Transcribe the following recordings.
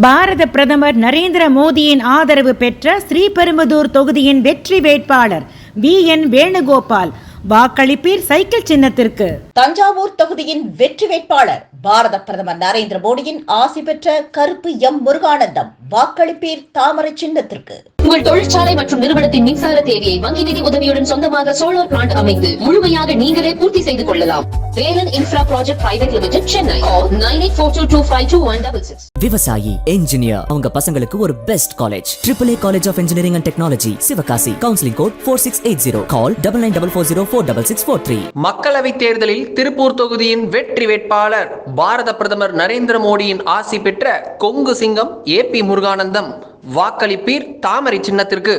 பாரத பிரதமர் நரேந்திர மோடியின் ஆதரவு பெற்ற ஸ்ரீபெரும்புதூர் தொகுதியின் வெற்றி வேட்பாளர் வி. என். வேணுகோபால். வாக்களிப்பீர் சைக்கிள் சின்னத்திற்கு. தஞ்சாவூர் தொகுதியின் வெற்றி வேட்பாளர் பாரத பிரதமர் நரேந்திர மோடியின் ஆசி பெற்ற கருப்பு எம் முருகானந்தம் வாக்களிப்பீர் தாமரை சின்னத்திற்கு. உங்கள் தொழிற்சாலை மற்றும் நிறுவனத்தின் மின்சார தேவையை வங்கி நிதி உதவியுடன் சொந்தமாக சோலார் பிளான்ட் அமைத்து முழுமையாக நீங்களே பூர்த்தி செய்து கொள்ளலாம். Velan infra project private limited Chennai nine eight four two two five two one double six விவசாயி என்ஜினியர் அவங்க பசங்களுக்கு ஒரு best college triple A college of engineering and technology Sivakasi counselling code four six eight zero call double nine double four zero four double six four three மக்களவைத் தேர்தலில் திருப்பூர் தொகுதியின் வெற்றி வேட்பாளர் பாரத பிரதமர் நரேந்திர மோடியின் ஆசி பெற்ற கொங்கு சிங்கம் ஏ பி முருகானந்தம். வாக்களிப்பீர் தாமரை சின்னத்திற்கு.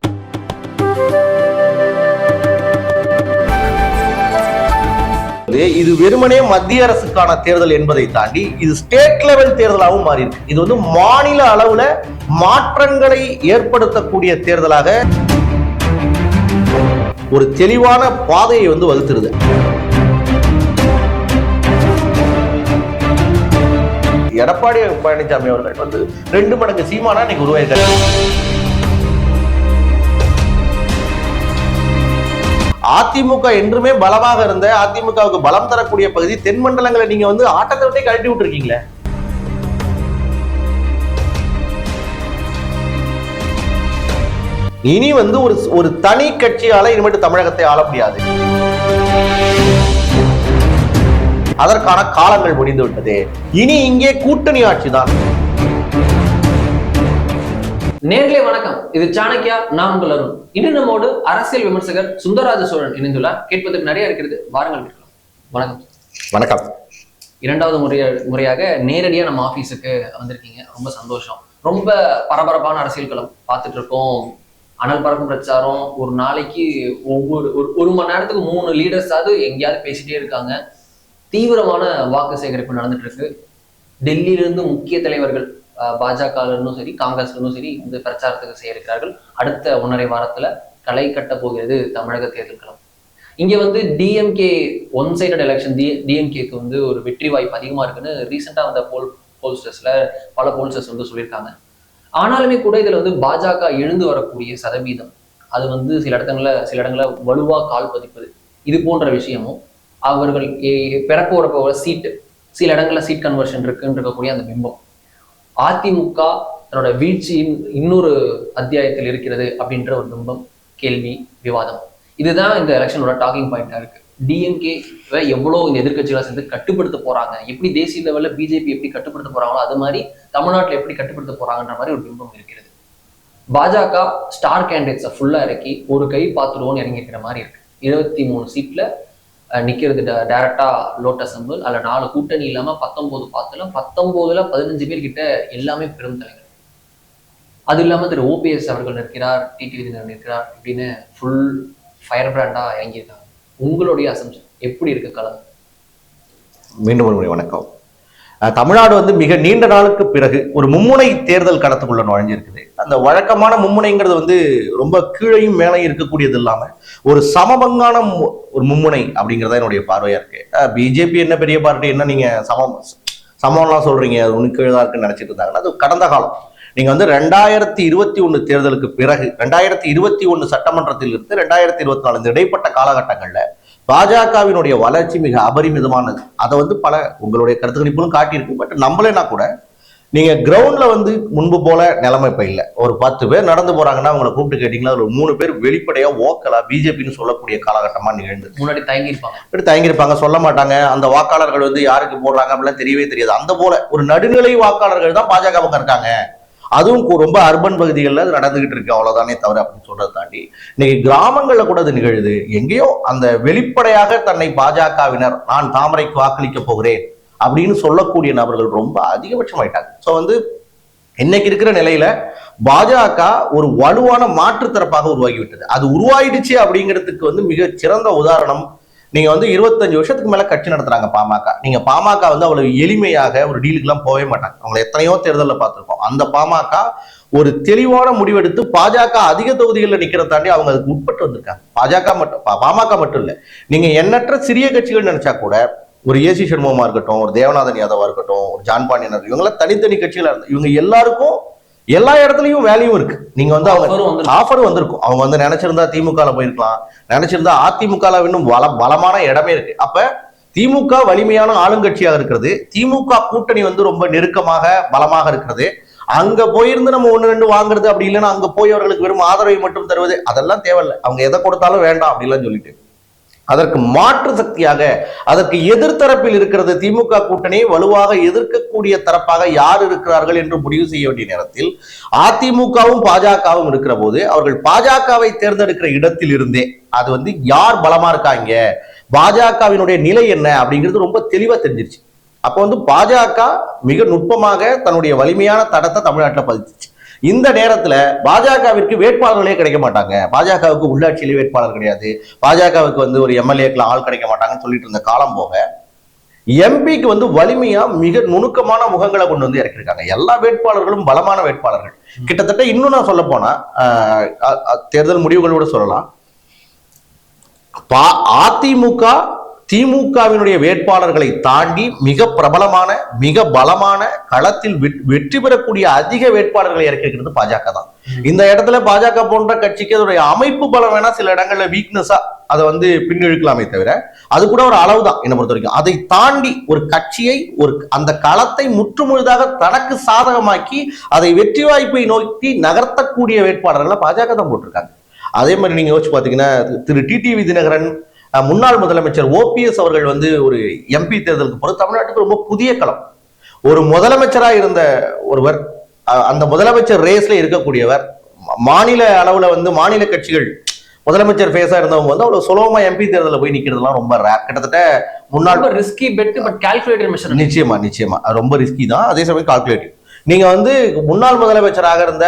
இது வெறுமனே மத்திய அரசுக்கான தேர்தல் என்பதை தாண்டி இது ஸ்டேட் லெவல் தேர்தலாகவும் மாறி இருக்கு இது வந்து மாநில அளவுல மாற்றங்களை ஏற்படுத்தக்கூடிய தேர்தலாக ஒரு தெளிவான பாதையை வந்து வகுத்துருது. எடப்பாடி பழனிசாமி அவர்கள் வந்து ரெண்டு மடங்கு சீமானா இன்னைக்கு உருவாயிருக்காரு. அதிமுக என்றுமே பலமாக இருந்த அதிமுகவுக்கு பலம் தரக்கூடிய பகுதி தென் மண்டலங்களை நீங்க வந்து ஆட்டத்தை விட்டே கழட்டி விட்டுருக்கீங்களே. இனி வந்து ஒரு ஒரு தனி கட்சியால இனிமேட்டு தமிழகத்தை ஆள முடியாது. அதற்கான காலங்கள் முடிந்து விட்டது. இனி இங்கே கூட்டணி ஆட்சி தான் நேர்களே வணக்கம். இது சாணக்கியா நான் உங்கள் அருண். இன்று நம்மோடு அரசியல் விமர்சகர் சுந்தரராஜ சோழன் இணைந்துள்ளார். கேட்பதற்கு நிறைய இருக்கிறது. வாருங்கள் கேட்கலாம். வணக்கம். வணக்கம். இரண்டாவது முறைய முறையாக நேரடியா நம்ம ஆபீஸுக்கு வந்திருக்கீங்க. ரொம்ப சந்தோஷம். ரொம்ப பரபரப்பான அரசியல் களம் பார்த்துட்டு இருக்கோம் அனல் பறக்கும் பிரச்சாரம் ஒரு நாளைக்கு ஒவ்வொரு ஒரு ஒரு மணி நேரத்துக்கு மூணு லீடர்ஸாவது எங்கேயாவது பேசிட்டே இருக்காங்க. தீவிரமான வாக்கு சேகரிப்பு நடந்துட்டு இருக்கு டெல்லியிலிருந்து முக்கிய தலைவர்கள் பாஜக சரி காங்கிரஸ்லும் சரி இந்த பிரச்சாரத்துக்கு செய்ய இருக்கிறார்கள் அடுத்த ஒன்றரை வாரத்துல களை கட்ட போகிறது தமிழக தேர்தல் களம். இங்க வந்து DMK one sided election D டிஎம்கேக்கு வந்து ஒரு வெற்றி வாய்ப்பு அதிகமா இருக்குன்னு ரீசெண்டா வந்த போல் போல்ஸ்டர்ஸ்ல பல போல்ஸ்டர்ஸ் வந்து சொல்லியிருக்காங்க. ஆனாலுமே கூட இதுல வந்து பாஜக எழுந்து வரக்கூடிய சதவீதம். அது வந்து சில இடத்துல சில இடங்களில் வலுவா கால் பதிப்பது. இது போன்ற விஷயமும் அவர்கள் பிறக்க பெறப் போகிற சீட்டு சில இடங்களில் சீட் கன்வர்ஷன் இருக்குன்னு இருக்கக்கூடிய அந்த பிம்பம். அதிமுக தன்னோட வீழ்ச்சியின் இன்னொரு அத்தியாயத்தில் இருக்கிறது அப்படின்ற ஒரு பிம்பம் கேள்வி விவாதம். இதுதான் இந்த எலெக்ஷனோட டாக்கிங் பாயிண்டாக இருக்கு. டிஎம்கே எவ்வளோ இந்த எதிர்க்கட்சிகளை சேர்ந்து கட்டுப்படுத்த போறாங்க? எப்படி தேசிய லெவலில் பிஜேபி எப்படி கட்டுப்படுத்த போறாங்களோ அது மாதிரி தமிழ்நாட்டில் எப்படி கட்டுப்படுத்த போறாங்கன்ற மாதிரி ஒரு பிம்பம் இருக்கிறது. பாஜக ஸ்டார் கேண்டிடேட்ஸை ஃபுல்லாக இறக்கி ஒரு கை பார்த்துருவோன்னு இறங்கியிருக்கிற மாதிரி இருக்கு. இருபத்தி மூணு சீட்டில் நிற்கிறது நிக்கிறது லோட்டஸ் அம்பல் அதில் நாலு கூட்டணி இல்லாமல் பத்தொம்போது பார்த்தாலும் பத்தொம்போதுல பதினஞ்சு பேர் கிட்ட எல்லாமே பெரும் தலைவர். அது இல்லாம திரு ஓபிஎஸ் அவர்கள் நிற்கிறார் டிடி விதினர் நிற்கிறார் இப்படின்னு ஃபுல் ஃபயர் பிராண்டா இறங்கியிருக்காங்க. உங்களுடைய அசம்ஷன் எப்படி இருக்கு கலந்து மீண்டும் ஒரு முறை வணக்கம். தமிழ்நாடு வந்து மிக நீண்ட நாளுக்கு பிறகு ஒரு மும்முனை தேர்தல் களத்துக்குள்ள நுழைஞ்சிருக்குது. அந்த வழக்கமான மும்முனைங்கிறது வந்து ரொம்ப கீழையும் மேலையும் இருக்கக்கூடியது இல்லாம ஒரு சமபங்கான மு- ஒரு மும்முனை அப்படிங்கிறத என்னுடைய பார்வையா இருக்கு. பிஜேபி என்ன பெரிய பார்ட்டி என்ன நீங்க சமம் சமம்லாம் சொல்றீங்க அது ஒன்று கீழே தான் இருக்குன்னு நினைச்சிட்டு இருந்தாங்கன்னா அது கடந்த காலம். நீங்க வந்து ரெண்டாயிரத்தி இருபத்தி ஒன்று தேர்தலுக்கு பிறகு ரெண்டாயிரத்தி இருபத்தி ஒன்று சட்டமன்றத்தில் இருந்து ரெண்டாயிரத்தி இருபத்தி நாலு இந்த இடைப்பட்ட காலகட்டங்களில் பாஜகவினுடைய வளர்ச்சி மிக அபரிமிதமானது. அதை வந்து பல உங்களுடைய கருத்து கணிப்புகளும் காட்டியிருக்கு. பட் நம்மளேனா கூட நீங்க கிரவுண்ட்ல வந்து முன்பு போல நிலைமை இப்ப இல்ல. ஒரு பத்து பேர் நடந்து போறாங்கன்னா அவங்களை கூப்பிட்டு கேட்டீங்கன்னா ஒரு மூணு பேர் வெளிப்படையா ஓக்கலா பிஜேபின்னு சொல்லக்கூடிய காலகட்டமா நிகழ்ந்து முன்னாடி தயங்கி இருப்பாங்க இப்படி தயங்கியிருப்பாங்க சொல்ல மாட்டாங்க. அந்த வாக்காளர்கள் வந்து யாருக்கு போடுறாங்க அப்படிலாம் தெரியவே தெரியாது. அந்த போல ஒரு நடுநிலை வாக்காளர்கள் தான் பாஜக பக்கம் இருக்காங்க. அதுவும் ரொம்ப அர்பன் பகுதிகளில் அது நடந்துகிட்டு இருக்கு. அவ்வளோதானே தவிர அப்படின்னு சொல்றதை தாண்டி இன்னைக்கு கிராமங்களில் கூட அது நிகழுது. எங்கேயோ அந்த வெளிப்படையாக தன்னை பாஜகவினர் நான் தாமரைக்கு வாக்களிக்க போகிறேன் அப்படின்னு சொல்லக்கூடிய நபர்கள் ரொம்ப அதிகபட்சமாயிட்டாங்க. ஸோ வந்து இன்னைக்கு இருக்கிற நிலையில பாஜக ஒரு வலுவான மாற்றுத்தரப்பாக உருவாகிவிட்டது. அது உருவாயிடுச்சு அப்படிங்கிறதுக்கு வந்து மிக சிறந்த உதாரணம் நீங்க வந்து இருபத்தஞ்சு வருஷத்துக்கு மேல கட்சி நடத்துறாங்க பாமக. நீங்க பாமக வந்து அவ்வளவு எளிமையாக ஒரு டீலுக்குலாம் போகவே மாட்டாங்க. அவங்களை எத்தனையோ தேர்தலில் பார்த்துருக்கோம். அந்த பாமக ஒரு தெளிவான முடிவெடுத்து பாஜக அதிக தொகுதிகளில் நிக்கிறத தாண்டி அவங்க அதுக்கு உட்பட்டு வந்திருக்காங்க. பாஜக மட்டும் பா- பாமக மட்டும் இல்லை. நீங்க எண்ணற்ற சிறிய கட்சிகள் நினைச்சா கூட ஒரு ஏசி சண்முகமா இருக்கட்டும் ஒரு தேவநாதன் யாதவா இருக்கட்டும் ஒரு ஜான் பாண்டியன் இவங்கெல்லாம் தனித்தனி கட்சிகளா இருந்தா இவங்க எல்லாருக்கும் எல்லா இடத்துலயும் வேல்யூ இருக்கு. நீங்க வந்து அவங்க. ஆஃபர் வந்திருக்கும். அவங்க வந்து நினைச்சிருந்தா திமுக போயிருக்கலாம். நினைச்சிருந்தா அதிமுக இன்னும் பல பலமான இடமே இருக்கு. அப்ப திமுக வலிமையான ஆளுங்கட்சியாக இருக்கிறது. திமுக கூட்டணி வந்து ரொம்ப நெருக்கமாக பலமாக இருக்கிறது. அங்க போயிருந்து நம்ம ஒண்ணு ரெண்டு வாங்குறது அப்படி இல்லைன்னா அங்க போய் அவர்களுக்கு வெறும் ஆதரவை மட்டும் தருவது அதெல்லாம் தேவையில்லை. அவங்க எதை கொடுத்தாலும் வேண்டாம் அப்படிலாம் சொல்லிட்டு. அதற்கு மாற்று சக்தியாக அதற்கு எதிர்த்தரப்பில் இருக்கிறது திமுக கூட்டணி வலுவாக எதிர்க்கக்கூடிய தரப்பாக யார் இருக்கிறார்கள் என்று முடிவு செய்ய வேண்டிய நேரத்தில் அதிமுகவும் பாஜகவும் இருக்கிற போது அவர்கள் பாஜகவை தேர்ந்தெடுக்கிற இடத்தில் இருந்தே அது வந்து யார் பலமா இருக்காங்க பாஜகவினுடைய நிலை என்ன அப்படிங்கிறது ரொம்ப தெளிவா தெரிஞ்சிருச்சு. அப்போ வந்து பாஜக மிக நுட்பமாக தன்னுடைய வலிமையான தடத்தை தமிழ்நாட்டில் பதிச்சிச்சு. இந்த நேரத்துல பாஜகவிற்கு வேட்பாளர்களே கிடைக்க மாட்டாங்க. பாஜகவுக்கு உள்ளாட்சியிலே வேட்பாளர் கிடையாது. பாஜகவுக்கு வந்து ஒரு எம்எல்ஏக்கள் ஆள் கிடைக்க மாட்டாங்கன்னு சொல்லிட்டு இருந்த காலம் போக எம்பிக்கு வந்து வலிமையா மிக நுணுக்கமான முகங்களை கொண்டு வந்து இறக்கிருக்காங்க எல்லா வேட்பாளர்களும் பலமான வேட்பாளர்கள். கிட்டத்தட்ட இன்னும் நான் சொல்ல போனா தேர்தல் முடிவுகளோட சொல்லலாம். பா- அதிமுக திமுகவினுடைய வேட்பாளர்களை தாண்டி மிக பிரபலமான மிக பலமான களத்தில் வெற்றி பெறக்கூடிய அதிக வேட்பாளர்களை இறக்கிருக்கிறது பாஜக தான். இந்த இடத்துல பாஜக போன்ற கட்சிக்கு அதோடைய அமைப்பு பலம் வேணா சில இடங்கள்ல வீக்னஸா அதை வந்து பின்னிழுக்கலாமே தவிர அது கூட ஒரு அளவு தான் என்னை பொறுத்த வரைக்கும் அதை தாண்டி ஒரு கட்சியை ஒரு அந்த களத்தை முற்றுமுழுதாக தனக்கு சாதகமாக்கி அதை வெற்றி வாய்ப்பை நோக்கி நகர்த்தக்கூடிய வேட்பாளர்களை பாஜக தான் போட்டிருக்காங்க. அதே மாதிரி நீங்க யோசிச்சு பாத்தீங்கன்னா திரு டிடிவி தினகரன் முன்னாள் முதலமைச்சர் ஓபிஎஸ் அவர்கள் வந்து ஒரு எம்பி தேர்தலுக்கு போது தமிழ்நாட்டுக்கு ரொம்ப புதிய களம். ஒரு முதலமைச்சரா இருந்த ஒருவர் அந்த முதலமைச்சர் ரேஸ்ல இருக்கக்கூடியவர் மாநில அளவுல வந்து மாநில கட்சிகள் முதலமைச்சர் ஃபேஸா இருந்தவங்க வந்து அவ்வளவு சுலபமா எம்பி தேர்தலில் போய் நிக்கிறதுலாம் ரொம்ப ரேர் கிட்டத்தட்ட முன்னாள் risky bet but calculated measure நிச்சயமா நிச்சயமா. ரொம்ப ரிஸ்கி தான். அதே சமயம் கால்குலேட்டிவ் நீங்க வந்து முன்னாள் முதலமைச்சராக இருந்த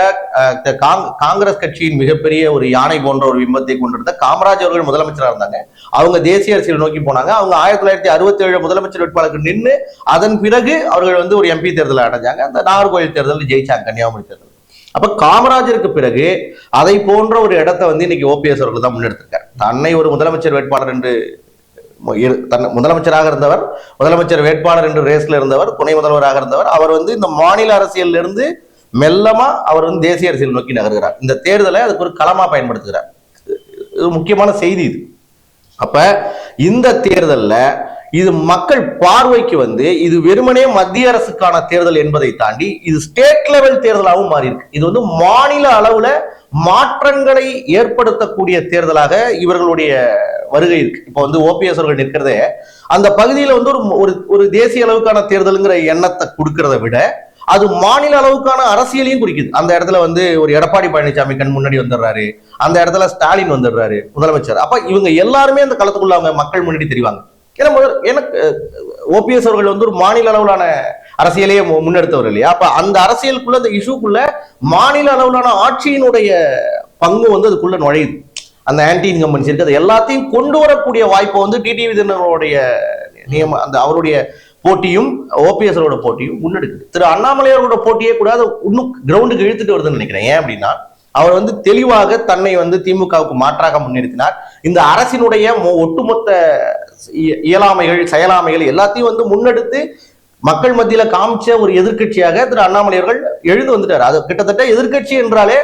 காங்- காங்கிரஸ் கட்சியின் மிகப்பெரிய ஒரு யானை போன்ற ஒரு பிம்பத்தை கொண்டிருந்த காமராஜ் அவர்கள் முதலமைச்சராக இருந்தாங்க. அவங்க தேசிய அரசியல் நோக்கி போனாங்க. அவங்க ஆயிரத்தி தொள்ளாயிரத்தி அறுபத்தி ஏழு முதலமைச்சர் வேட்பாளருக்கு நின்று அதன் பிறகு அவர்கள் வந்து ஒரு எம்பி தேர்தலை அடைஞ்சாங்க. அந்த நாகர்கோவில் தேர்தலில் ஜெயிச்சாங்க கன்னியாகுமரி தேர்தல் அப்ப காமராஜருக்கு பிறகு அதை போன்ற ஒரு இடத்தை வந்து இன்னைக்கு ஓபிஎஸ் அவர்கள் தான் முன்னெடுத்திருக்காரு. தன்னை ஒரு முதலமைச்சர் வேட்பாளர் என்று தன் முதலமைச்சராக இருந்தவர் முதலமைச்சர் வேட்பாளர் என்று ரேஸ்ல இருந்தவர் துணை முதல்வராக இருந்தவர் அவர் வந்து இந்த மாநில அரசியல்ல இருந்து மெல்லமா அவர் வந்து தேசிய அரசியல் நோக்கி நகர்கிறார். இந்த தேர்தலை அதுக்கு ஒரு களமா பயன்படுத்துகிறார். இது முக்கியமான செய்தி இது. அப்ப இந்த தேர்தலில் இது மக்கள் பார்வைக்கு வந்து இது வெறுமனே மத்திய அரசுக்கான தேர்தல் என்பதை தாண்டி இது ஸ்டேட் லெவல் தேர்தலாகவும் மாறி இருக்கு இது வந்து மாநில அளவுல மாற்றங்களை ஏற்படுத்தக்கூடிய தேர்தலாக இவர்களுடைய வருகை இருக்கு. இப்போ வந்து ஓபிஎஸ் அவர்கள் நிற்கிறதே அந்த பகுதியில வந்து ஒரு ஒரு ஒரு தேசிய அளவுக்கான தேர்தலுங்கிற எண்ணத்தை கொடுக்கறத விட அது மாநில அளவுக்கான அரசியலையும் குறிக்குது. அந்த இடத்துல வந்து ஒரு எடப்பாடி பழனிசாமி கண் முன்னாடி வந்துடுறாரு. அந்த இடத்துல ஸ்டாலின் வந்துடுறாரு முதலமைச்சர். அப்ப இவங்க எல்லாருமே அந்த களத்துக்குள்ள அவங்க மக்கள் முன்னாடி தெரிவாங்க. ஏன்னா முதல் எனக்கு ஓபிஎஸ் அவர்கள் வந்து ஒரு மாநில அளவிலான அரசியலையே மு- முன்னெடுத்தவர் இல்லையா? அப்ப அந்த அரசியலுக்குள்ள அந்த இஷ்யூக்குள்ள மாநில அளவிலான ஆட்சியினுடைய பங்கு வந்து அதுக்குள்ள நுழையுது. அந்த ஆன்டி இன்கம்பன்ஸ் இருக்கு. அது எல்லாத்தையும் கொண்டு வரக்கூடிய வாய்ப்பை வந்து டிடிவி தினகரனுடைய நியம அந்த அவருடைய போட்டியும் ஓபிஎஸ்களோட போட்டியும் முன்னெடுக்குது. திரு அண்ணாமலை அவரோட போட்டியே கூட அது இன்னும் கிரவுண்டுக்கு இழுத்துட்டு வருதுன்னு நினைக்கிறேன். ஏன் அப்படின்னா அவர் வந்து தெளிவாக தன்னை வந்து திமுகவுக்கு மாற்றாக முன்னிறுத்தினார் இந்த அரசினுடைய மொ- ஒட்டுமொத்த இய- இயலாமைகள் செயலாமைகள் எல்லாத்தையும் வந்து முன்னெடுத்து மக்கள் மத்தியில காமிச்ச ஒரு எதிர்க்கட்சியாக திரு அண்ணாமலை அவர்கள் எழுந்து வந்துட்டார். அது கிட்டத்தட்ட எதிர்க்கட்சி என்றாலே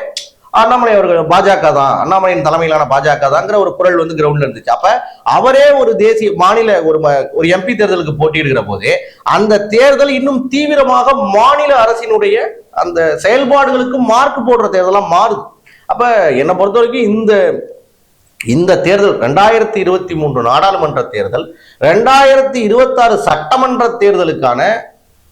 அண்ணாமலை அவர்கள் பாஜக தான் அண்ணாமலையின் தலைமையிலான பாஜக தாங்கிற ஒரு குரல் வந்து கிரவுண்ட்ல இருந்துச்சு. அப்ப அவரே ஒரு தேசிய மாநில ஒரு ம- ஒரு எம்பி தேர்தலுக்கு போட்டியிடுகிற போது அந்த தேர்தல் இன்னும் தீவிரமாக மாநில அரசினுடைய அந்த செயல்பாடுகளுக்கு மார்க் போடுற தேர்தலா மாறுது. அப்ப என்னை பொறுத்த வரைக்கும் இந்த இந்த தேர்தல் ரெண்டாயிரத்தி இருபத்தி மூன்று நாடாளுமன்ற தேர்தல் ரெண்டாயிரத்தி இருபத்தாறு சட்டமன்ற தேர்தலுக்கான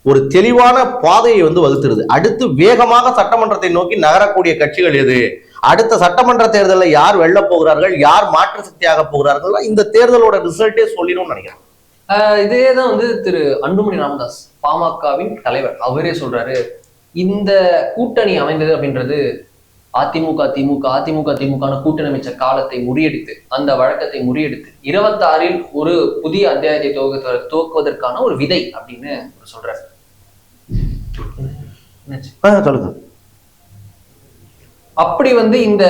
ஒரு தெளிவான பாதையை வந்து வகுத்துருது. அடுத்து வேகமாக சட்டமன்றத்தை நோக்கி நகரக்கூடிய கட்சிகள் எது? அடுத்த சட்டமன்ற தேர்தலில் யார் வெல்ல போகிறார்கள்? யார் மாற்று சக்தியாக போகிறார்கள் இந்த தேர்தலோட ரிசல்ட்டே சொல்லிடும்னு நினைக்கிறேன். ஆஹ் இதே தான் வந்து திரு அன்புமணி ராமதாஸ் பாமகவின் தலைவர். அவரே சொல்றாரு இந்த கூட்டணி அமைந்தது அப்படின்றது அதிமுக திமுக அதிமுக திமுக கூட்டணி அமைச்ச காலத்தை முறியடித்து அந்த வழக்கத்தை முறியடித்து இருபத்தாறில் ஒரு புதிய அத்தியாயத்தை துவக்க துவக்குவதற்கான ஒரு விதை அப்படின்னு அவர் சொல்றாரு. ஆ, சொல்லுங்க. அப்படி வந்து இந்த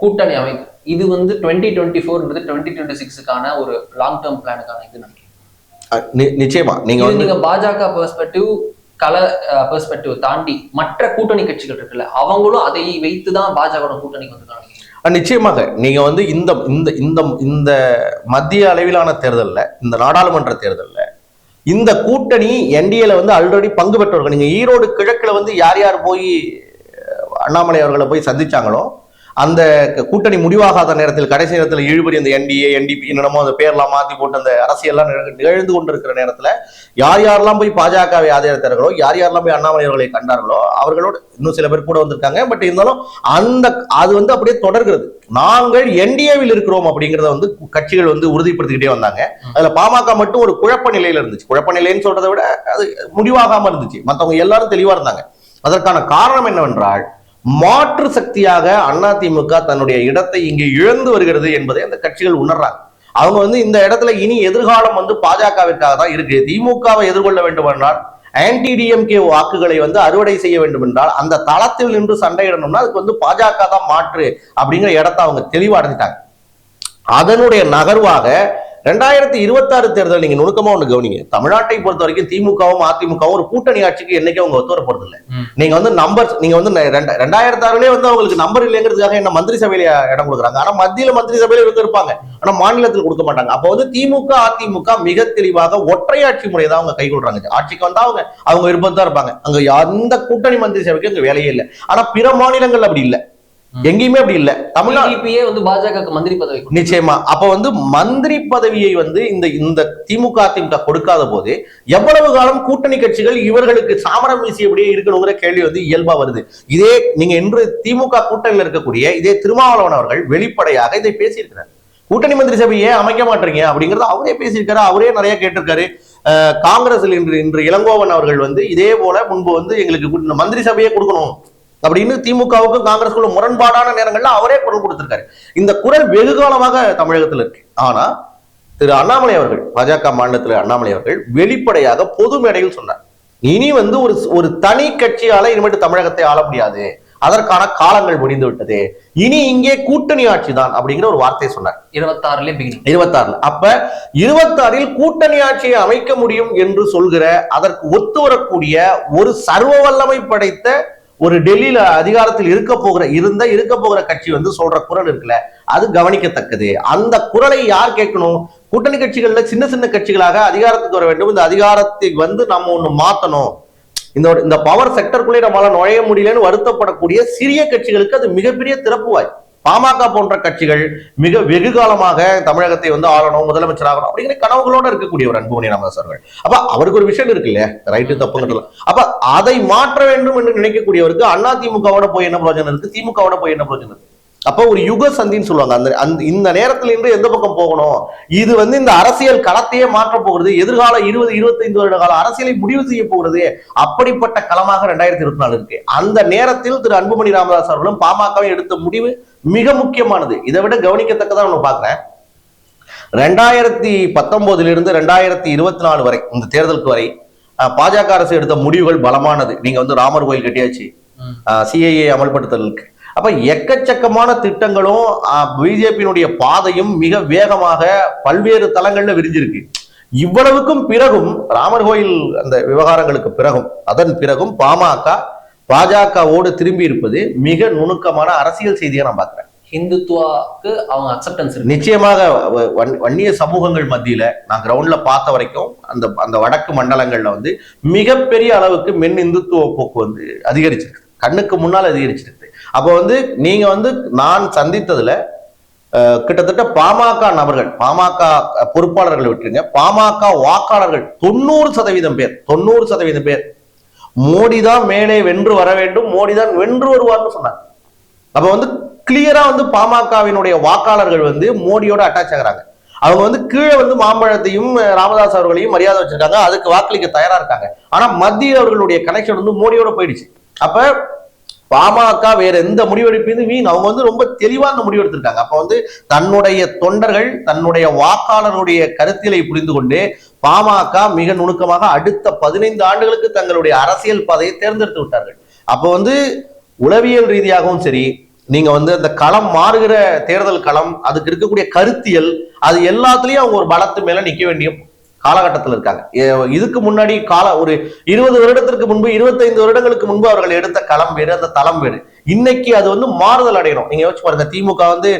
கூட்டணி அமைப்பு இது வந்து டுவெண்ட்டி டுவெண்ட்டி ஃபோர்ன்றது டுவெண்ட்டி டுவெண்ட்டி சிக்ஸுக்கான ஒரு லாங் டேர்ம் பிளானுக்கான இது நினைக்கிறேன் நிச்சயமா நீங்க நீங்க பாஜக பெர்ஸ்பெக்டிவ் கல பெர்ஸ்பெக்டிவ் தாண்டி மற்ற கூட்டணி கட்சிகள் இருக்குல்ல அவங்களும் அதை வைத்துதான் பாஜக கூட்டணிக்கு வந்திருக்காங்க நிச்சயமாக நீங்க வந்து இந்த இந்த இந்த இந்த மத்திய அளவிலான தேர்தல்ல இந்த நாடாளுமன்ற தேர்தல்ல இந்த கூட்டணி என்டிஏல வந்து ஆல்ரெடி பங்கு பெற்றவர்கள். நீங்க ஈரோடு கிழக்குல வந்து யார் யார் போய் அண்ணாமலை அவர்களை போய் சந்திச்சாங்களோ அந்த கூட்டணி முடிவாகாத நேரத்தில் கடைசி நேரத்தில் இழுபறி அந்த என்டிஏ என்டிபி என்னமோ அந்த பேர்லாம் மாற்றி போட்டு அந்த அரசியல்லாம் நிகழ்ந்து கொண்டிருக்கிற நேரத்தில் யார் யாரெல்லாம் போய் பாஜகவை ஆதரித்தார்களோ யார் யாரெல்லாம் போய் அண்ணாமலை அவர்களை கண்டார்களோ அவர்களோடு இன்னும் சில பேர் கூட வந்திருக்காங்க. பட் இருந்தாலும் அந்த அது வந்து அப்படியே தொடர்கிறது. நாங்கள் என்டிஏவில் இருக்கிறோம் அப்படிங்கிறத வந்து கட்சிகள் வந்து உறுதிப்படுத்திக்கிட்டே வந்தாங்க. அதுல பாமக மட்டும் ஒரு குழப்ப நிலையில இருந்துச்சு. குழப்ப நிலைன்னு சொல்றதை விட அது முடிவாகாம இருந்துச்சு. மற்றவங்க எல்லாரும் தெளிவா இருந்தாங்க. அதற்கான காரணம் என்னவென்றால் மாற்று சக்தியாக அதிமுக தன்னுடைய இடத்தை இங்கே இழந்து வருகிறது என்பதை அந்த கட்சிகள் உணர்றாங்க. அவங்க வந்து இந்த இடத்துல இனி எதிர்காலம் வந்து பாஜகவிற்காக தான் இருக்கு. திமுகவை எதிர்கொள்ள வேண்டும் என்றால் ஆன்டி டிஎம்கே வாக்குகளை வந்து அறுவடை செய்ய வேண்டும் என்றால் அந்த தளத்தில் நின்று சண்டையிடணும்னா அதுக்கு வந்து பாஜக தான் மாற்று அப்படிங்கிற இடத்த அவங்க தெளிவாடைஞ்சிட்டாங்க அதனுடைய நகர்வாக ரெண்டாயிரத்தி இருபத்தாறு தேர்தல் நீங்க நுணுக்கமா ஒண்ணு கவனிங்க. தமிழ்நாட்டை பொறுத்த வரைக்கும் திமுகவும் அதிமுகவும் ஒரு கூட்டணி ஆட்சிக்கு என்னைக்கும் அவங்க ஒத்து வர போறது இல்ல. நீங்க வந்து நம்பர் நீங்க வந்து ரெண்டாயிரத்தி ஆறுலயே வந்து அவங்களுக்கு நம்பர் இல்லைங்கிறதுக்காக என்ன மந்திரி சபையில இடம் கொடுக்குறாங்க. ஆனா மத்தியில மந்திரி சபையில இவங்க இருப்பாங்க. ஆனா மாநிலத்தில் கொடுக்க மாட்டாங்க. அப்போ வந்து திமுக அதிமுக மிக தெளிவாக ஒற்றையாட்சி முறையை தான் அவங்க கைகொள்றாங்க ஆட்சிக்கு வந்தா அவங்க அவங்க விருப்பம் தான் இருப்பாங்க. அங்க எந்த கூட்டணி மந்திரி சபைக்கு அங்க வேலையே இல்லை. ஆனா பிற மாநிலங்கள் அப்படி இல்ல. எங்கேயுமே அப்படி இல்ல. தமிழ்நாடு டிடிபியே வந்து பாஜகவுக்கு மந்திரி பதவி. நிச்சயமா. அப்ப வந்து மந்திரி பதவியை வந்து இந்த இந்த திமுக அதிமுக கொடுக்காத போது எவ்வளவு காலம் கூட்டணி கட்சிகள் இவர்களுக்கு சாமரம் வீசியபடியே இருக்கணுங்கிற கேள்வி வந்து இயல்பா வருது. இதே நீங்க இன்று திமுக கூட்டணியில் இருக்கக்கூடிய இதே திருமாவளவன் அவர்கள் வெளிப்படையாக இதை பேசியிருக்கிறார். கூட்டணி மந்திரி சபையை அமைக்க மாட்டீங்க அப்படிங்கறத அவரே பேசியிருக்காரு. அவரே நிறைய கேட்டிருக்காரு. அஹ் காங்கிரஸில் இன்று இன்று இளங்கோவன் அவர்கள் வந்து இதே போல முன்பு வந்து எங்களுக்கு மந்திரி சபையே கொடுக்கணும். அப்படின்னு திமுகவுக்கும் காங்கிரஸுக்குள்ள முரண்பாடான நேரங்கள்ல அவரே குரல் கொடுத்திருக்காரு. இந்த குரல் வெகு காலமாக தமிழகத்தில் இருக்கு. ஆனா திரு அண்ணாமலை அவர்கள் பாஜக மாநிலத்தில் அண்ணாமலை அவர்கள் வெளிப்படையாக பொது மேடையில் சொன்னார். இனி வந்து ஒரு ஒரு தனி கட்சியால இனிமேட்டு தமிழகத்தை ஆள முடியாது. அதற்கான காலங்கள் முடிந்து விட்டது. இனி இங்கே கூட்டணி ஆட்சி தான் அப்படிங்கிற ஒரு வார்த்தையை சொன்னார். இருபத்தாறுலயே பிகினிங் இருபத்தாறுல. அப்ப இருபத்தாறில் கூட்டணி ஆட்சியை அமைக்க முடியும் என்று சொல்கிற அதற்கு ஒத்து வரக்கூடிய ஒரு சர்வ வல்லமை படைத்த ஒரு டெல்லியில அதிகாரத்தில் இருக்க போகிற இருந்த இருக்க போகிற கட்சி வந்து சொல்ற குரல் இருக்குல்ல அது கவனிக்கத்தக்கது. அந்த குரலை யார் கேட்கணும்? கூட்டணி கட்சிகள்ல சின்ன சின்ன கட்சிகளாக அதிகாரத்துக்கு வர வேண்டும். இந்த அதிகாரத்தை வந்து நம்ம ஒண்ணு மாத்தணும். இந்த இந்த பவர் செக்டருக்குள்ளே நம்மளால நுழைய முடியலன்னு வருத்தப்படக்கூடிய சிறிய கட்சிகளுக்கு அது மிகப்பெரிய திறப்பு வாய்ப்பு. பாமக போன்ற கட்சிகள் மிக வெகு காலமாக தமிழகத்தை வந்து ஆளணும் முதலமைச்சர் ஆகணும் அப்படிங்கிற கனவுகளோட இருக்கக்கூடிய ஒரு அன்புமணி ராமதாஸ் அவர்கள். அப்ப அவருக்கு ஒரு விஷயம் இருக்கு இல்லையா? ரைட்டு தப்புங்கிறதுல அப்ப அதை மாற்ற வேண்டும் என்று நினைக்கக்கூடியவருக்கு அண்ணா திமுகவோட போய் என்ன பிரயோஜனம் இருக்கு? திமுகவோட போய் என்ன பிரயோஜனம் இருக்கு? அப்ப ஒரு யுக சந்தின்னு சொல்லுவாங்க. அந்த அந்த இந்த நேரத்துல இருந்து எந்த பக்கம் போகணும்? இது வந்து இந்த அரசியல் களத்தையே மாற்ற போகிறது. எதிர்கால இருபது இருபத்தைந்து வருட கால அரசியலை முடிவு செய்ய போகிறது. அப்படிப்பட்ட களமாக ரெண்டாயிரத்தி இருபத்தி நாலு இருக்கு. அந்த நேரத்தில் திரு அன்புமணி ராமதாஸ் அவர்களும் பாமகவும் எடுத்த முடிவு மிக முக்கியமானது. இதை விட கவனிக்கத்தக்கதான் ஒண்ணு பாக்குறேன் ரெண்டாயிரத்தி பத்தொன்பதிலிருந்து ரெண்டாயிரத்தி இருபத்தி நாலு வரை இந்த தேர்தலுக்கு வரை பாஜக அரசு எடுத்த முடிவுகள் பலமானது. நீங்க வந்து ராமர் கோயில் கட்டியாச்சு. சிஐஏ அமல்படுத்தலுக்கு அப்ப எக்கச்சக்கமான திட்டங்களும் பிஜேபியினுடைய பாதையும் மிக வேகமாக பல்வேறு தளங்கள்ல விரிஞ்சிருக்கு. இவ்வளவுக்கும் பிறகும் ராமர் கோயில் அந்த விவகாரங்களுக்கு பிறகும் அதன் பிறகும் பாமக பாஜகவோடு திரும்பி இருப்பது மிக நுணுக்கமான அரசியல் செய்தியை நான் பார்க்கிறேன். ஹிந்துத்துவாக்கு அவங்க அக்செப்டன்ஸ் நிச்சயமாக வன்னிய சமூகங்கள் மத்தியில நான் கிரவுண்ட்ல பார்த்த வரைக்கும் அந்த அந்த வடக்கு மண்டலங்கள்ல வந்து மிகப்பெரிய அளவுக்கு மென் இந்துத்துவ போக்கு வந்து அதிகரிச்சிருக்கு. கண்ணுக்கு முன்னால் அதிகரிச்சிருக்கு. அப்போ வந்து நீங்க வந்து நான் சந்தித்ததுல கிட்டத்தட்ட பாமக நபர்கள் பாமக பொறுப்பாளர்களை விட்டுருங்க. பாமக வாக்காளர்கள் தொண்ணூறு சதவீதம் பேர் தொண்ணூறு சதவீதம் பேர் மோடி தான் மேலே வென்று வர வேண்டும் மோடி தான் வென்று வருவார்னு சொன்னாங்க அப்ப வந்து கிளியரா வந்து பாமகவினுடைய வாக்காளர்கள் வந்து மோடியோட அட்டாச் ஆகுறாங்க. அவங்க வந்து கீழே வந்து மாம்பழத்தையும் ராமதாஸ் அவர்களையும் மரியாதை வச்சிருக்காங்க. அதுக்கு வாக்களிக்க தயாரா இருக்காங்க. ஆனா மத்திய அவர்களுடைய கனெக்ஷன் வந்து மோடியோட போயிடுச்சு. அப்ப பாமக வேற எந்த முடிவெடுப்பீங்க வீண்? அவங்க வந்து ரொம்ப தெளிவா அந்த முடிவெடுத்திருக்காங்க அப்ப வந்து தன்னுடைய தொண்டர்கள் தன்னுடைய வாக்காளருடைய கருத்திலை புரிந்து கொண்டு பாமக மிக நுணுக்கமாக அடுத்த பதினைந்து ஆண்டுகளுக்கு தங்களுடைய அரசியல் பாதையை தேர்ந்தெடுத்து விட்டார்கள். அப்போ வந்து உளவியல் ரீதியாகவும் சரி நீங்க வந்து அந்த களம் மாறுகிற தேர்தல் களம் அதுக்கு இருக்கக்கூடிய கருத்தியல் அது எல்லாத்துலயும் அவங்க ஒரு பலத்து மேல நிக்க வேண்டிய காலகட்டத்தில் இருக்காங்க. இதுக்கு முன்னாடி கால ஒரு இருபது வருடத்திற்கு முன்பு இருபத்தைந்து வருடங்களுக்கு முன்பு அவர்கள் எடுத்த களம் வேறு அந்த தளம் வேறு. இன்னைக்கு அது வந்து மாறுதல் அடையணும். நீங்க யோசிச்சு பாருங்க திமுக வந்து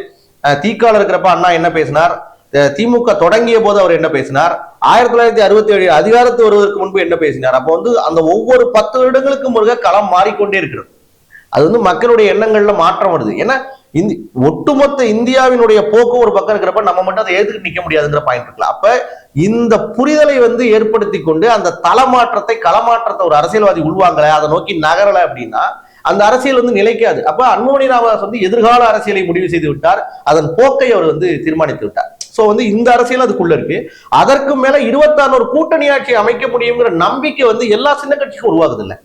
தீக்கால இருக்கிறப்ப அண்ணா என்ன பேசினார்? திமுக தொடங்கிய போது அவர் என்ன பேசினார்? ஆயிரத்தி தொள்ளாயிரத்தி அறுபத்தி ஏழு அதிகாரத்து வருவதற்கு முன்பு என்ன பேசினார்? அப்போ வந்து அந்த ஒவ்வொரு பத்து வருடங்களுக்கு முருக களம் மாறிக்கொண்டே இருக்கிறது. அது வந்து மக்களுடைய எண்ணங்கள்ல மாற்றம் வருது. ஏன்னா இந்தி ஒட்டுமொத்த இந்தியாவினுடைய போக்கு ஒரு பக்கம் இருக்கிறப்ப நம்ம மட்டும் அதை எதிர்த்து நிக்க முடியாதுங்கிற பாயிண்ட் இருக்குல்ல. அப்ப இந்த புரிதலை வந்து ஏற்படுத்தி கொண்டு அந்த தளமாற்றத்தை களமாற்றத்தை ஒரு அரசியல்வாதி உள்வாங்கல அதை நோக்கி நகரல அப்படின்னா அந்த அரசியல் வந்து நிலைக்காது. அப்ப அன்புமணி ராமதாஸ் வந்து எதிர்கால அரசியலை முடிவு செய்து விட்டார். அதன் போக்கை அவர் வந்து தீர்மானித்து விட்டார். சோ வந்து இந்த அரசியல் அதுக்குள்ள இருக்கு. அதற்கு மேல இருபத்தாறு கூட்டணி ஆட்சி அமைக்க முடியுங்கிற நம்பிக்கை வந்து எல்லா சின்ன கட்சிக்கும் உருவாகுது இல்லை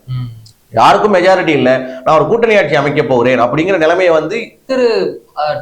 யாருக்கும் மெஜாரிட்டி இல்ல. நான் ஒரு கூட்டணி ஆட்சி அமைக்க போகிறேன் அப்படிங்கிற நிலைமையை வந்து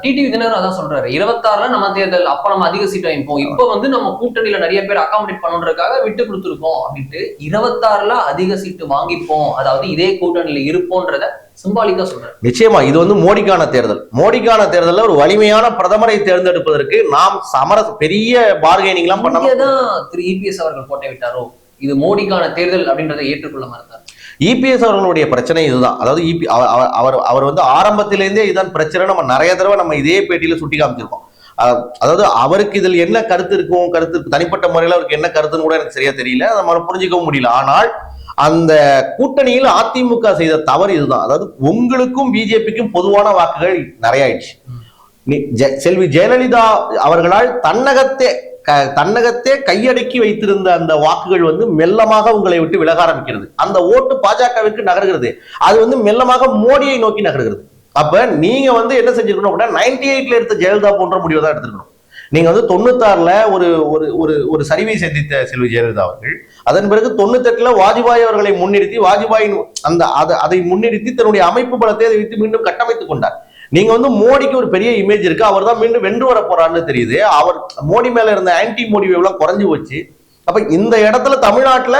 டிடிவி தினகரன் அதான் சொல்றாரு. இருபத்தாறுல நம்ம தேர்தல் அப்ப நம்ம அதிக சீட் வாங்கிப்போம். இப்ப வந்து நம்ம கூட்டணியில நிறைய பேர் அகாமடேட் பண்ணுன்றதுக்காக விட்டு கொடுத்துருக்கோம் அப்படின்ட்டு இருபத்தாறுல அதிக சீட்டு வாங்கிப்போம். அதாவது இதே கூட்டணியில இருப்போன்றத சிம்பாலிக்கா சொல்றாரு. நிச்சயமா இது வந்து மோடிக்கான தேர்தல். மோடிக்கான தேர்தல்ல ஒரு வலிமையான பிரதமரை தேர்ந்தெடுப்பதற்கு நாம் சமர பெரிய பார்கெனிங் எல்லாம் பண்ண இங்கதான் திரு இபிஎஸ் அவர்கள் கோட்டை விட்டாரோ? இது மோடிக்கான தேர்தல் அப்படின்றத ஏற்றுக்கொள்ள மறுத்தார். இபிஎஸ் அவர்களுடைய பிரச்சனை இதுதான். அதாவது இபி அவர் அவர்- அவர் வந்து ஆரம்பத்திலேருந்தே இதுதான் பிரச்சனை நம்ம நிறைய தடவை நம்ம இதே பேட்டியில சுட்டி காமிச்சிருக்கோம். அதாவது அவருக்கு இதில் என்ன கருத்து இருக்கும் கருத்து. தனிப்பட்ட முறையில் அவருக்கு என்ன கருத்துன்னு கூட எனக்கு சரியா தெரியல. நம்ம புரிஞ்சுக்கவும் முடியல. ஆனால் அந்த கூட்டணியில் அதிமுக செய்த தவறு இதுதான். அதாவது உங்களுக்கும் பிஜேபிக்கும் பொதுவான வாக்குகள் நிறைய ஆயிடுச்சு. செல்வி ஜெயலலிதா அவர்களால் தன்னகத்தே தன்னகத்தே கையடக்கி வைத்திருந்த அந்த வாக்குகள் வந்து மெல்லமாக உங்களை விட்டு விலக ஆரம்பிக்கிறது. அந்த ஓட்டு பாஜகவிற்கு நகர்கிறது. அது வந்து மெல்லமாக மோடியை நோக்கி நகர்கிறது. அப்ப நீங்க வந்து என்ன செஞ்சிருக்கணும் அப்படின்னா நைன்டி எயிட்ல எடுத்த ஜெயலலிதா போன்ற முடிவை தான் எடுத்திருக்கணும். நீங்க வந்து தொண்ணூத்தாறுல ஒரு ஒரு ஒரு ஒரு சரிவை சந்தித்த செல்வி ஜெயலலிதா அவர்கள் அதன் பிறகு தொண்ணூத்தெட்டுல வாஜ்பாய் அவர்களை முன்னிறுத்தி வாஜ்பாயின் அந்த அதை- அதை முன்னிறுத்தி தன்னுடைய அமைப்பு பலத்தை அதை வைத்து மீண்டும் கட்டமைத்துக் கொண்டார். நீங்க வந்து மோடிக்கு ஒரு பெரிய இமேஜ் இருக்கு. அவர் தான் மீண்டும் வென்று வர போறாருன்னு தெரியுது. அவர் மோடி மேல இருந்த ஆன்டி மோடி எல்லாம் குறைஞ்சு போச்சு. அப்ப இந்த இடத்துல தமிழ்நாட்டுல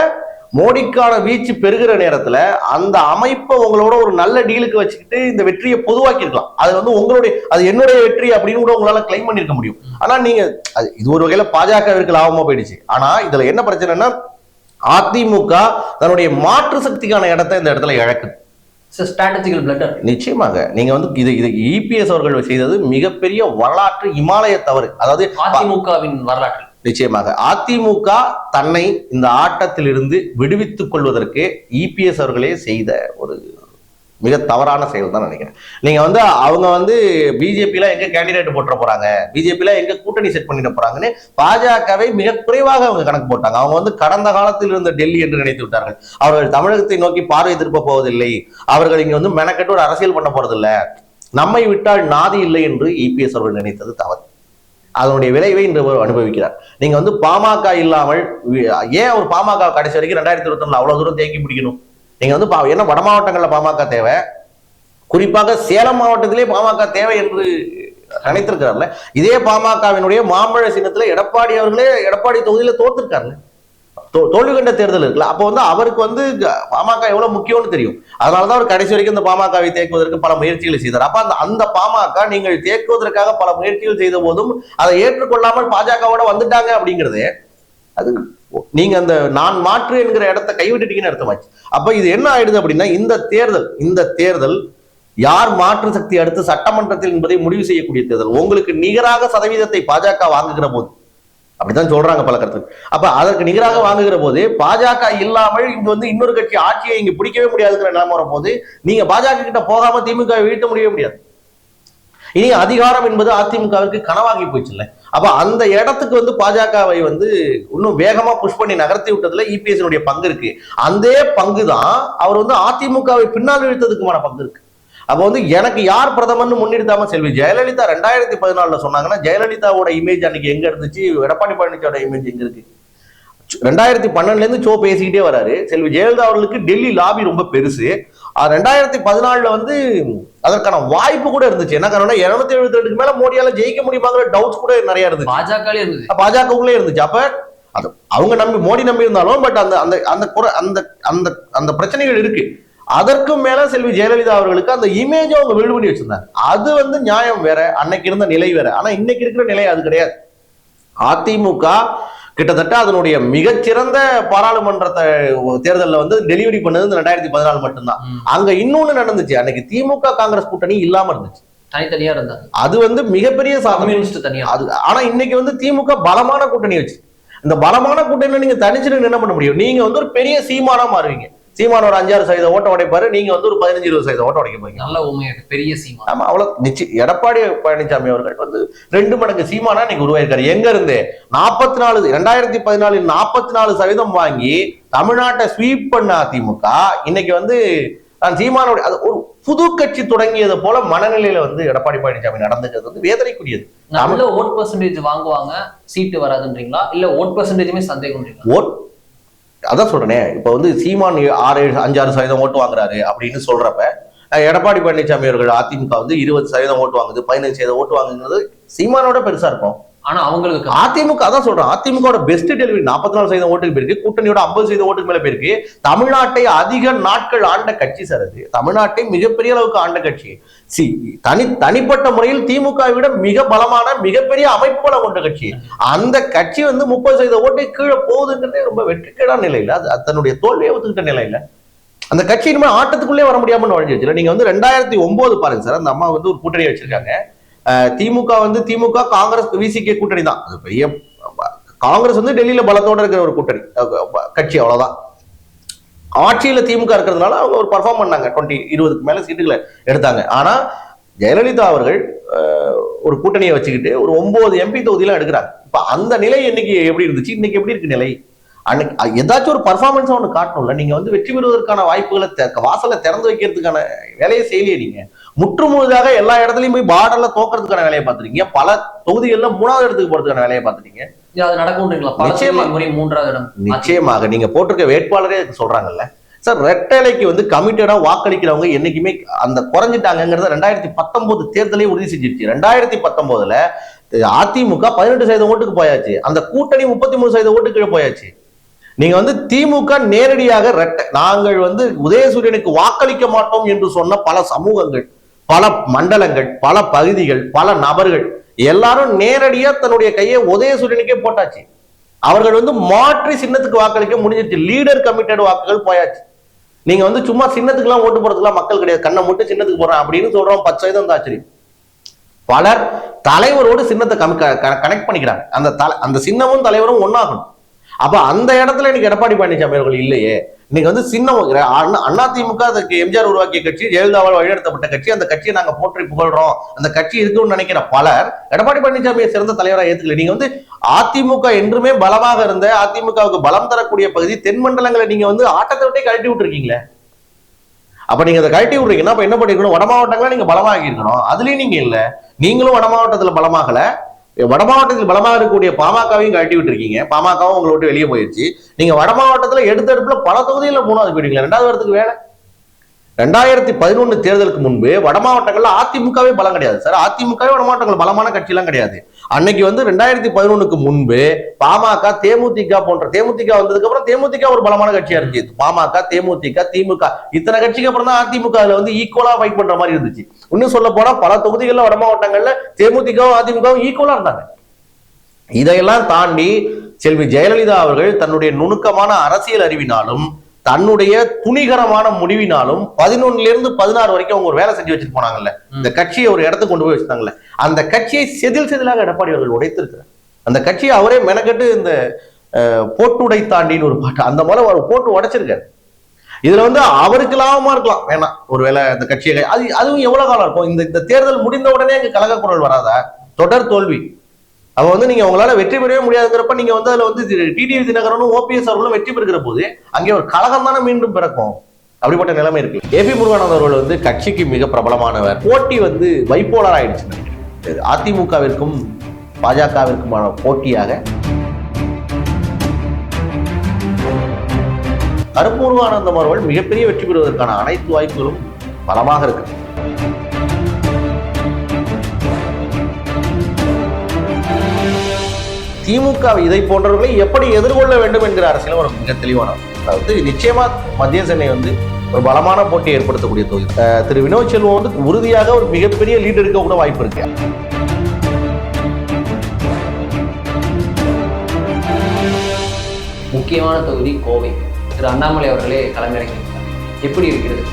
மோடிக்கான வீச்சு பெருகிற நேரத்துல அந்த அமைப்பை உங்களோட ஒரு நல்ல டீலுக்கு வச்சுக்கிட்டு இந்த வெற்றியை பொதுவாக்கியிருக்கலாம். அது வந்து உங்களுடைய அது என்னுடைய வெற்றி அப்படின்னு கூட உங்களால கிளைம் பண்ணிருக்க முடியும். ஆனா நீங்க அது இது ஒரு வகையில பாஜகவிற்கு லாபமா போயிடுச்சு. ஆனா இதுல என்ன பிரச்சனைன்னா அதிமுக தன்னுடைய மாற்று சக்திக்கான இடத்த இந்த இடத்துல இழக்குது. ஸ்ட்ராட்டஜிக்கல் பிளட்டர் நிச்சயமாக. நீங்க வந்து இது இது இபிஎஸ் அவர்கள் செய்தது மிகப்பெரிய வரலாற்று இமாலய தவறு. அதாவது அதிமுகவின் வரலாற்றில் நிச்சயமாக. அதிமுக தன்னை இந்த ஆட்டத்திலிருந்து விடுவித்துக் கொள்வதற்கு இபிஎஸ் அவர்களே செய்த ஒரு மிக தவறான செயல் தான் நினைக்கிறேன். நீங்க வந்து அவங்க வந்து பிஜேபியில எங்க கேண்டிடேட் போட்டுற போறாங்க? பிஜேபியில எங்க கூட்டணி செட் பண்ணிட போறாங்கன்னு பாஜகவை மிக குறைவாக அவங்க கணக்கு போட்டாங்க. அவங்க வந்து கடந்த காலத்தில் இருந்த டெல்லி என்று நினைத்து விட்டார்கள். அவர்கள் தமிழகத்தை நோக்கி பார்வை திருப்ப போவதில்லை. அவர்கள் இங்க வந்து மெனக்கெட்டு ஒரு அரசியல் பண்ண போறதில்லை. நம்மை விட்டால் நாதி இல்லை என்று இபிஎஸ் அவர்கள் நினைத்தது தவறு. அதனுடைய விளைவை இன்று அனுபவிக்கிறார். நீங்க வந்து பாமக இல்லாமல் ஏன் அவர் பாமக கடைசி வரைக்கும் ரெண்டாயிரத்தி இருபத்தி அவ்வளவு தூரம் தேக்கி பிடிக்கணும்? நீங்கள் வந்து பா- என்ன வட மாவட்டங்களில் பாமக தேவை? குறிப்பாக சேலம் மாவட்டத்திலே பாமக தேவை என்று நினைத்திருக்கிறார்ல இதே பாமகவினுடைய மாம்பழ சின்னத்தில் எடப்பாடி அவர்களே எடப்பாடி தொகுதியில தோத்துருக்காருல்ல தோ- தோல்வி கண்ட தேர்தல் இருக்குல்ல. அப்போ வந்து அவருக்கு வந்து பாமக எவ்வளவு முக்கியம்னு தெரியும். அதனால தான் அவர் கடைசி வரைக்கும் இந்த பாமகவை தேக்குவதற்கு பல முயற்சிகளை செய்தார். அப்ப அந்த அந்த பாமக நீங்கள் தேக்குவதற்காக பல முயற்சிகள் செய்த போதும் அதை ஏற்றுக்கொள்ளாமல் பாஜகவோட வந்துட்டாங்க அப்படிங்கிறது அது நீங்க அந்த நான் மாற்று என்கிற இடத்த கைவிட்டுட்டீங்கன்னு அர்த்தமாச்சு. அப்ப இது என்ன ஆயிடுது அப்படின்னா இந்த தேர்தல் இந்த தேர்தல் யார் மாற்று சக்தி அடுத்து சட்டமன்றத்தில் என்பதை முடிவு செய்யக்கூடிய தேர்தல். உங்களுக்கு நிகராக சதவீதத்தை பாஜக வாங்குகிற போது. அப்படித்தான் சொல்றாங்க பல கருத்து அப்ப அதற்கு நிகராக வாங்குகிற போது பாஜக இல்லாமல் இங்க வந்து இன்னொரு கட்சி ஆட்சியை இங்க பிடிக்கவே முடியாதுங்கிற நிலைமை வரும்போது நீங்க பாஜக கிட்ட போகாம திமுக வீழ்த்த முடியவே முடியாது. இனி அதிகாரம் என்பது அதிமுகவிற்கு கனவாகி போச்சுல்ல அப்ப அந்த இடத்துக்கு வந்து பாஜகவை வந்து இன்னும் வேகமா புஷ் பண்ணி நகர்த்தி விட்டதுல இபிஎஸ் பங்கு இருக்கு. அந்த பங்கு தான் அவர் வந்து அதிமுகவை பின்னால் இழுத்ததுக்குமான பங்கு இருக்கு. அப்ப வந்து எனக்கு யார் பிரதமர்னு முன்னிறுத்தாம செல்வி ஜெயலலிதா ரெண்டாயிரத்தி பதினாலுல சொன்னாங்கன்னா ஜெயலலிதாவோட இமேஜ் அன்னைக்கு எங்க இருந்துச்சு? எடப்பாடி பழனிசாமியோட இமேஜ் எங்க இருக்கு? ரெண்டாயிரத்தி பன்னெண்டுல இருந்து சோ பேசிக்கிட்டே வராரு. செல்வி ஜெயலலிதா அவர்களுக்கு டெல்லி லாபி ரொம்ப பெருசு. ரெண்டாயிரத்தி பதினாலுல வந்து அதற்கான வாய்ப்பு கூட இருந்துச்சு. என்ன காரணம்னா இருநூத்தி எழுபத்தி ரெண்டுக்கு மேல மோடியால ஜெயிக்க முடியுமாங்கிற டவுட்ஸ் கூட நிறைய இருந்துச்சு. இருந்தது பாஜகவுக்குள்ளே இருந்துச்சு. அப்ப அது அவங்க நம்பி மோடி நம்பி இருந்தாலும் பட் அந்த அந்த அந்த குறை அந்த அந்த அந்த பிரச்சனைகள் இருக்கு. அதற்கும் மேல செல்வி ஜெயலலிதா அவர்களுக்கு அந்த இமேஜ் அவங்க பில்ட் பண்ணி வச்சிருந்தாங்க. அது வந்து நியாயம் வேற அன்னைக்கு இருந்த நிலை வேற. ஆனா இன்னைக்கு இருக்கிற நிலை அது கிடையாது. அதிமுக கிட்டத்தட்ட அதனுடைய மிகச்சிறந்த பாராளுமன்றத்தை தேர்தலில் வந்து டெலிவரி பண்ணது இந்த ரெண்டாயிரத்தி பதினாலு மட்டும்தான். அங்க இன்னொன்னு நடந்துச்சு. அன்னைக்கு திமுக காங்கிரஸ் கூட்டணி இல்லாம இருந்துச்சு. தனித்தனியா இருந்தாங்க. அது வந்து மிகப்பெரிய சாதனை. கம்யூனிஸ்ட் தனியா. அது ஆனா இன்னைக்கு வந்து திமுக பலமான கூட்டணி வச்சு. இந்த பலமான கூட்டணியில நீங்க தனிச்சு என்ன பண்ண முடியும்? நீங்க வந்து ஒரு பெரிய சீமானா மாறுவீங்க. சீமான ஒரு அஞ்சாறு சதவீத ஓட்ட உடைப்பாரு. நீங்க வந்து ஒரு பதினஞ்சு இருபது சதவீத ஓட்ட உடைக்க போறீங்க. நல்ல உண்மையாக பெரிய சீமா. ஆமா அவ்வளவு நிச்சயம் எடப்பாடி பழனிசாமி அவர்கள் வந்து ரெண்டு மடங்கு சீமானா இன்னைக்கு உருவாயிருக்காரு. எங்க இருந்து? நாற்பத்தி நாலு ரெண்டாயிரத்தி பதினாலில் நாற்பத்தி நாலு சதவீதம் வாங்கி தமிழ்நாட்டை ஸ்வீப் பண்ண அதிமுக. இன்னைக்கு வந்து நான் சீமானுடைய அது ஒரு புது கட்சி தொடங்கியது போல மனநிலையில வந்து எடப்பாடி பழனிசாமி நடந்துக்கிறது வந்து வேதனைக்குரியது. நல்ல ஓட் பர்சன்டேஜ் வாங்குவாங்க சீட்டு வராதுன்றீங்களா? இல்ல ஓட் பர்சன்டேஜுமே சந்தேகம்ன்றீங்களா ஓட் அதான் சொல்றேனே இப்ப வந்து சீமான் ஆறு ஏழு அஞ்சாறு சதவீதம் ஓட்டு வாங்குறாரு அப்படின்னு சொல்றப்ப எடப்பாடி பழனிசாமி அவர்கள் அதிமுக வந்து இருபது சதவீதம் ஓட்டு வாங்குது பதினஞ்சு சதவீதம் ஓட்டு வாங்குங்கிறது சீமானோட பெருசா இருக்கும். ஆனா அவங்களுக்கு அதிமுக அதான் சொல்றேன். அதிமுக பெஸ்ட் டெலிவரி நாற்பத்தி நாலு சதவீதம் ஓட்டுக்கு போயிருக்கு. கூட்டணியோட ஐம்பது சதவீதம் ஓட்டுக்கு மேல போயிருக்கு. தமிழ்நாட்டை அதிக நாட்கள் ஆண்ட கட்சி சார் அது. தமிழ்நாட்டை மிகப்பெரிய அளவுக்கு ஆண்ட கட்சி. சி தனி தனிப்பட்ட முறையில் திமுக விட மிக பலமான மிகப்பெரிய அமைப்புகளை கொண்ட கட்சி. அந்த கட்சி வந்து முப்பது சதவீத ஓட்டு கீழே போகுதுங்கிறதே ரொம்ப வெற்றிக்கேடான நிலையில. அது அது தன்னுடைய தோல்வியை ஒத்துக்கிட்ட நிலையில. அந்த கட்சி இனிமேல் ஆட்டத்துக்குள்ளே வர முடியாம நுழைஞ்சிருச்சு நீங்க வந்து ரெண்டாயிரத்தி ஒன்பது பாருங்க சார். அந்த அம்மா வந்து ஒரு கூட்டணி வச்சிருக்காங்க. திமுக வந்து திமுக காங்கிரஸ் விசிகே கூட்டணி தான். அது பெரிய காங்கிரஸ் வந்து டெல்லியில பலத்தோட இருக்கிற ஒரு கூட்டணி. கட்சி அவ்வளவுதான். ஆட்சியில திமுக இருக்கிறதுனால அவங்க ஒரு பர்ஃபார்ம் பண்ணாங்க. டுவெண்ட்டி இருபதுக்கு மேல சீட்டுகளை எடுத்தாங்க. ஆனா ஜெயலலிதா அவர்கள் ஒரு கூட்டணியை வச்சுக்கிட்டு ஒரு ஒன்பது எம்பி தொகுதியெல்லாம் எடுக்கிறாங்க. இப்ப அந்த நிலை இன்னைக்கு எப்படி இருந்துச்சு? இன்னைக்கு எப்படி இருக்கு நிலை? அன்னைக்கு ஏதாச்சும் ஒரு பர்ஃபார்மன்ஸ் ஒன்று காட்டணும்ல. நீங்க வந்து வெற்றி பெறுவதற்கான வாய்ப்புகளை வாசலை திறந்து வைக்கிறதுக்கான வேலையை செய்யலையே நீங்க. முற்று முழுதாக எல்லா இடத்துலயும் போய் பார்டர்ல தோக்கிறதுக்கான வேலையை பார்த்துருக்கீங்க பல தொகுதிகள்ல மூணாவது இடத்துக்கு போறதுக்கான வேலையை பார்த்துட்டீங்க. இது அது நிச்சயமா. முறை மூன்றாவது இடம் நிச்சயமாக. நீங்க போட்டிருக்க வேட்பாளரே சொல்றாங்கல்ல. சார் ரெட்டலைக்கு வந்து கமிட்டடா வாக்களிக்கிறவங்க என்னைக்குமே அந்த குறைஞ்சிட்டாங்கிறத ரெண்டாயிரத்தி பத்தொன்பது தேர்தலே உறுதி செஞ்சிருச்சு. ரெண்டாயிரத்தி பத்தொன்பதுல அதிமுக பதினெட்டு சதவீதம் ஓட்டுக்கு போயாச்சு. அந்த கூட்டணி முப்பத்தி மூணு சதவீத ஓட்டுக்கு போயாச்சு. நீங்க வந்து திமுக நேரடியாக ரெட்ட நாங்கள் வந்து உதயசூரியனுக்கு வாக்களிக்க மாட்டோம் என்று சொன்ன பல சமூகங்கள் பல மண்டலங்கள் பல பகுதிகள் பல நபர்கள் எல்லாரும் நேரடியா தன்னுடைய கையை உதயசூரியனுக்கே போட்டாச்சு. அவர்கள் வந்து மாற்றி சின்னத்துக்கு வாக்களிக்க முடிஞ்சிருச்சு. லீடர் கமிட்டட் வாக்குகள் போயாச்சு. நீங்க வந்து சும்மா சின்னத்துக்குலாம் ஓட்டு போறதுக்குலாம் மக்கள் கிடையாது. கண்ணை மட்டும் சின்னத்துக்கு போறான் அப்படின்னு சொல்றோம் பத்து சதவீதம் தான் ஆச்சரியம். பலர் தலைவரோடு சின்னத்தை கனெக்ட் பண்ணிக்கிறாங்க. அந்த தலை அந்த சின்னமும் தலைவரும் ஒன்னாகணும் அப்ப அந்த இடத்துல இன்னைக்கு எடப்பாடி பழனிசாமி அவர்கள் இல்லையே. இன்னைக்கு வந்து சின்ன அண்ணா அண்ணா திமுக அதுக்கு எம்ஜிஆர் உருவாக்கிய கட்சி ஜெயலலிதாவால் வழிநடத்தப்பட்ட கட்சி அந்த கட்சியை நாங்க போற்றி புகழ்றோம். அந்த கட்சி இருக்குன்னு நினைக்கிற பலர் எடப்பாடி பழனிசாமியை சிறந்த தலைவராக ஏத்துக்கல. நீங்க வந்து அதிமுக என்றுமே பலமாக இருந்த அதிமுகவுக்கு பலம் தரக்கூடிய பகுதி தென் மண்டலங்களை நீங்க வந்து ஆட்டத்தை விட்டே கழட்டி விட்டுருக்கீங்களே. அப்ப நீங்க அதை கழட்டி விடுறீங்கன்னா அப்ப என்ன பண்ணிருக்கணும்? வட மாவட்டங்களா நீங்க பலமாகி இருக்கணும் அதுலயும் நீங்க இல்ல. நீங்களும் வட மாவட்டத்துல பலமாகல. வட மாவட்டத்தில் பலமாக இருக்கக்கூடிய பாமகவையும் கழட்டி விட்டுருக்கீங்க. பாமகவும் உங்களை விட்டு வெளியே போயிருச்சு. நீங்க வட மாவட்டத்தில் எடுத்தடுப்புல பல தொகுதியில மூணாவது போயிட்டீங்களா ரெண்டாவது வரத்துக்கு வேலை. ரெண்டாயிரத்தி பதினொன்னு தேர்தலுக்கு முன்பு வட மாவட்டங்கள்ல அதிமுகவே பலம் கிடையாது. சார் அதிமுகவே வட மாவட்டங்கள் பலமான கட்சியெல்லாம் கிடையாது. அன்னைக்கு வந்து ரெண்டாயிரத்தி பதினொன்னுக்கு முன்பு பாமக தேமுதிக போன்ற தேமுதிக வந்ததுக்கு அப்புறம் தேமுதிக ஒரு பலமான கட்சியா இருந்துச்சு. பாமக தேமுதிக திமுக. இத்தனை கட்சிக்கு அப்புறம் தான் அதிமுக அதுல வந்து ஈக்குவலா ஃபைட் பண்ற மாதிரி இருந்துச்சு. இன்னும் சொல்ல போனா பல தொகுதிகள்ல வட மாவட்டங்கள்ல தேமுதிகவும் அதிமுகவும் ஈக்குவலா இருந்தாங்க. இதையெல்லாம் தாண்டி செல்வி ஜெயலலிதா அவர்கள் தன்னுடைய நுணுக்கமான அரசியல் அறிவினாலும் தன்னுடைய துணிகரமான முடிவினாலும் பதினொன்னுல இருந்து பதினாறு வரைக்கும் அவங்க ஒரு வேலை செஞ்சு வச்சுட்டு போனாங்கல்ல. இந்த கட்சியை ஒரு இடத்துக்கு கொண்டு போய் வச்சிருந்தாங்கல்ல அந்த கட்சியை செதில் செதிலாக எடப்பாடி அவர்கள் உடைத்திருக்கிறார். அந்த கட்சியை அவரே மெனக்கட்டு இந்த போட்டுடை தாண்டின்னு ஒரு பாட்டு அந்த மாதிரி ஒரு போட்டு உடைச்சிருக்காரு. இதுல வந்து அவருக்கு லாபமா இருக்கலாம். வேணாம். ஒருவேளை அந்த கட்சியை அது அதுவும் எவ்வளவு காலம் இருக்கும்? இந்த இந்த தேர்தல் முடிந்த உடனே அங்க கழக குரல் வராதா? தொடர் தோல்வி. அவ வந்து நீங்க உங்களால வெற்றி பெறவே முடியாதுங்கிறப்ப நீங்க வந்து அதுல வந்து டிடிவி தினகரனும் ஓபிஎஸ் அவர்களும் வெற்றி பெறுகிற போது அங்கே ஒரு கழகம் தானே மீண்டும் பிறக்கும். அப்படிப்பட்ட நிலைமை இருக்கு. ஏபி முருகானந்த் அவர்கள் வந்து கட்சிக்கு மிக பிரபலமானவர். போட்டி வந்து வைப்போலர் ஆயிடுச்சு. அதிமுகவிற்கும் பாஜகவிற்குமான போட்டியாக. கருப்பு முருகானந்தம் அவர்கள் மிகப்பெரிய வெற்றி பெறுவதற்கான அனைத்து வாய்ப்புகளும் பலமாக இருக்கு. திமுக இதை போன்றவர்களை எப்படி எதிர்கொள்ள வேண்டும் என்கிற அரசியலும் ஒரு மிக தெளிவான அதாவது நிச்சயமா மத்திய சென்னை வந்து ஒரு பலமான போட்டியை ஏற்படுத்தக்கூடிய தொகுதி. திரு வினோத் செல்வம் வந்து உறுதியாக ஒரு மிகப்பெரிய லீட் எடுக்க கூட வாய்ப்பு இருக்கு. முக்கியமான தொகுதி கோவை. திரு அண்ணாமலை அவர்களே களமிறங்கியிருக்கிறார் எப்படி இருக்கிறது?